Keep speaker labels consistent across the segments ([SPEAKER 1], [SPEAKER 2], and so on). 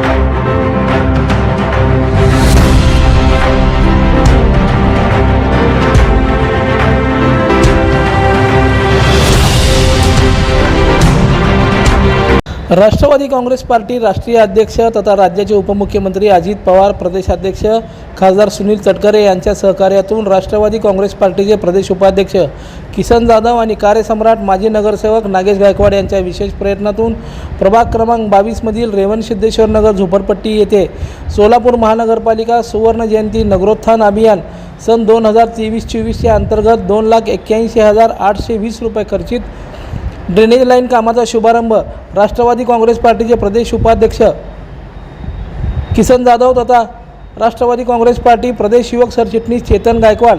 [SPEAKER 1] Thank you. राष्ट्रवादी Congress party राष्ट्रीय अध्यक्ष तथा राज्याचे उपमुख्यमंत्री अजित पवार प्रदेशाध्यक्ष खासदार सुनील तटकरे यांच्या सहकार्यातून राष्ट्रवादी काँग्रेस पार्टीचे प्रदेश उपाध्यक्ष किसन जाधव आणि कार्यसम्राट माजी नगरसेवक नागेश गायकवाड यांच्या विशेष प्रयत्नातून प्रभाग क्रमांक बावीसमधील रेवण सिद्धेश्वर नगर झोपडपट्टी येथे सोलापूर महानगरपालिका सुवर्ण जयंती नगरोत्थान अभियान सन दोन हजार तेवीस चोवीसच्या अंतर्गत दोन लाख एक्क्याऐंशी हजार आठशे वीस रुपये खर्चित ड्रेनेज लाईन कामाचा शुभारंभ राष्ट्रवादी काँग्रेस पार्टीचे प्रदेश उपाध्यक्ष किसन जाधव तथा राष्ट्रवादी काँग्रेस पार्टी प्रदेश युवक सरचिटणीस चेतन गायकवाड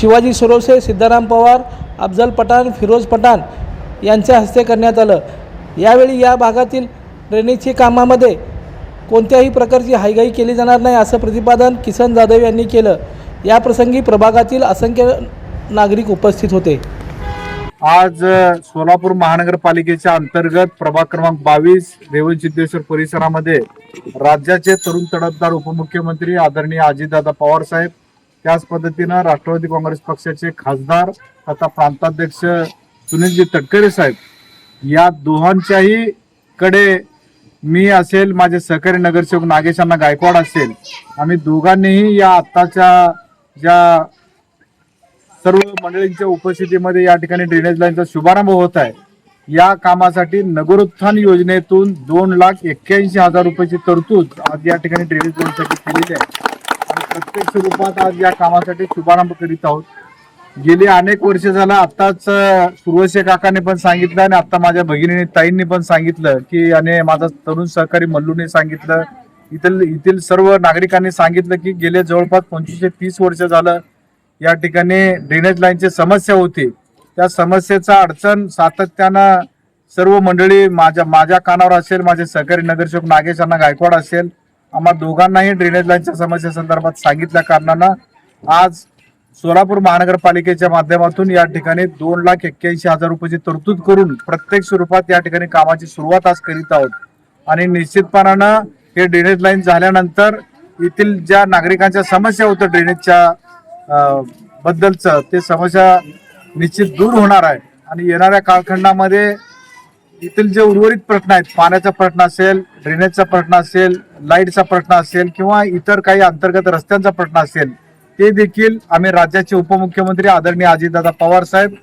[SPEAKER 1] शिवाजी सुरवसे सिद्धाराम पवार अफजल पठाण फिरोज पठाण यांच्या हस्ते करण्यात आलं. यावेळी या भागातील ड्रेनेजची कामामध्ये कोणत्याही प्रकारची हायगाई केली जाणार नाही असं प्रतिपादन किसन जाधव यांनी केलं. याप्रसंगी प्रभागातील असंख्य नागरिक उपस्थित होते.
[SPEAKER 2] आज सोलापूर महानगरपालिकेच्या अंतर्गत प्रभाग क्रमांक बावीस रेवण सिद्धेश्वर परिसरामध्ये राज्याचे तरुण तडफदार उपमुख्यमंत्री आदरणीय अजितदादा पवार साहेब त्याच पद्धतीनं राष्ट्रवादी काँग्रेस पक्षाचे खासदार तथा प्रांताध्यक्ष सुनीलजी तटकरे साहेब या दोघांच्याही कडे मी असेल माझे सहकारी नगरसेवक नागेशांना गायकवाड असेल आम्ही दोघांनीही या आत्ताच्या ज्या सर्व मंडळींच्या उपस्थितीमध्ये या ठिकाणी ड्रेनेज लाईनचा शुभारंभ होत आहे. या कामासाठी नगरोत्थान योजनेतून दोन लाख एक्क्याऐंशी हजार रुपयाची तरतूद आज या ठिकाणी ड्रेनेज लाईनसाठी केलेली आहे. आणि प्रत्यक्ष रूपात आज या कामासाठी शुभारंभ करीत आहोत. गेली अनेक वर्ष झालं आत्ताच सुरवशे काकाने पण सांगितलं आणि आता माझ्या भगिनीने ताईंनी पण सांगितलं की आणि माझा तरुण सहकारी मल्लूने सांगितलं. इथल इथील सर्व नागरिकांनी सांगितलं की गेले जवळपास पंचवीसशे तीस वर्ष झालं या ठिकाणी ड्रेनेज लाईनची समस्या होती. त्या समस्येचा अडचण सातत्यानं सर्व मंडळी माझ्या माझ्या कानावर असेल माझे सहकारी नगरसेवक नागेश अण्णा गायकवाड असेल आम्हा दोघांनाही ड्रेनेज लाईनच्या समस्येसंदर्भात सांगितल्या कारणानं आज सोलापूर महानगरपालिकेच्या माध्यमातून या ठिकाणी दोन लाख एक्क्याऐंशी हजार रुपयाची तरतूद करून प्रत्येक स्वरूपात या ठिकाणी कामाची सुरुवात आज करीत आहोत. आणि निश्चितपणानं हे ड्रेनेज लाईन झाल्यानंतर येथील ज्या नागरिकांच्या समस्या होत्या ड्रेनेजच्या बद्दलचं ते समस्या निश्चित दूर होणार आहे. आणि येणाऱ्या कालखंडामध्ये येथील जे उर्वरित प्रश्न आहेत पाण्याचा प्रश्न असेल ड्रेनेजचा प्रश्न असेल लाईटचा प्रश्न असेल किंवा इतर काही अंतर्गत रस्त्यांचा प्रश्न असेल ते देखील आम्ही राज्याचे उपमुख्यमंत्री आदरणीय अजितदादा पवार साहेब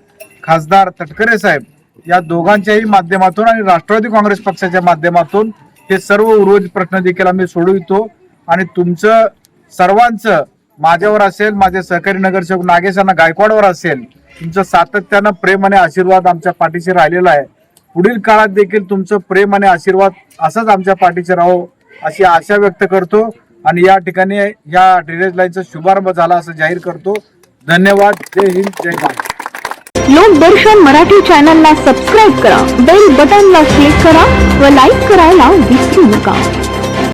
[SPEAKER 2] खासदार तटकरे साहेब या दोघांच्याही माध्यमातून आणि राष्ट्रवादी काँग्रेस पक्षाच्या माध्यमातून हे सर्व उर्वरित प्रश्न देखील आम्ही सोडवितो. आणि तुमचं सर्वांचं माझ्यावर असेल माझे सहकारी नगरसेवक नागेशांना गायकवाडवर असेल तुमचं सातत्यानं प्रेम आणि आशीर्वाद आमच्या पाठीशी राहिलेला आहे. पुढील काळात देखील तुमचं प्रेम आणि आशीर्वाद असंच आमच्या पाठीशी राहो अशी आशा व्यक्त करतो. आणि या ठिकाणी या ड्रेनेज लाईनचा शुभारंभ झाला असं जाहीर करतो. धन्यवाद. जय हिंद जय भारत
[SPEAKER 3] लोकदर्शन मराठी चॅनलला सबस्क्राईब करा बेल बटनला क्लिक करा व लाईक करायला विसरू नका.